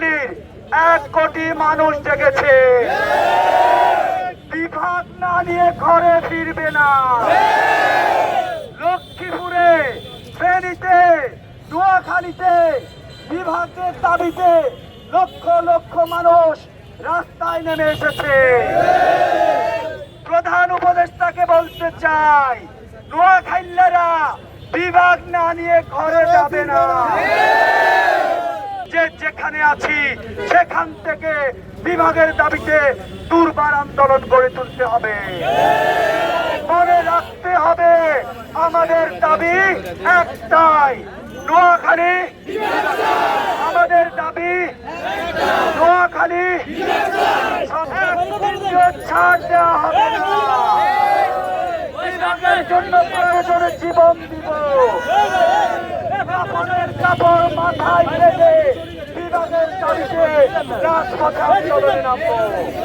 নোয়াখালীর এক কোটি মানুষ জেগেছে। বিভাগ না নিয়ে ঘরে ফিরবে না। লক্ষ্মীপুরে ফেনীতে, নোয়াখালীতে, বিভাগের দাবিতে লক্ষ লক্ষ মানুষ রাস্তায় নেমে এসেছে। প্রধান উপদেষ্টাকে বলতে চাই নোয়াখাইল্লারা বিভাগ না নিয়ে ঘরে যাবে না। যেখানে আছি, সেখান থেকে বিভাগের দাবিতে দুর্বার আন্দোলন গড়ে তুলতে হবে। মনে রাখতে হবে, আমাদের দাবি একটাই, নোয়াখালী। আমাদের দাবি নোয়াখালী। ছাড় দেওয়া হবে জন্য প্রয়োজনে জীবন দিব। কাপড়ের কাপড় মাথায় রেখে ガッツポーカーもよろんなもん!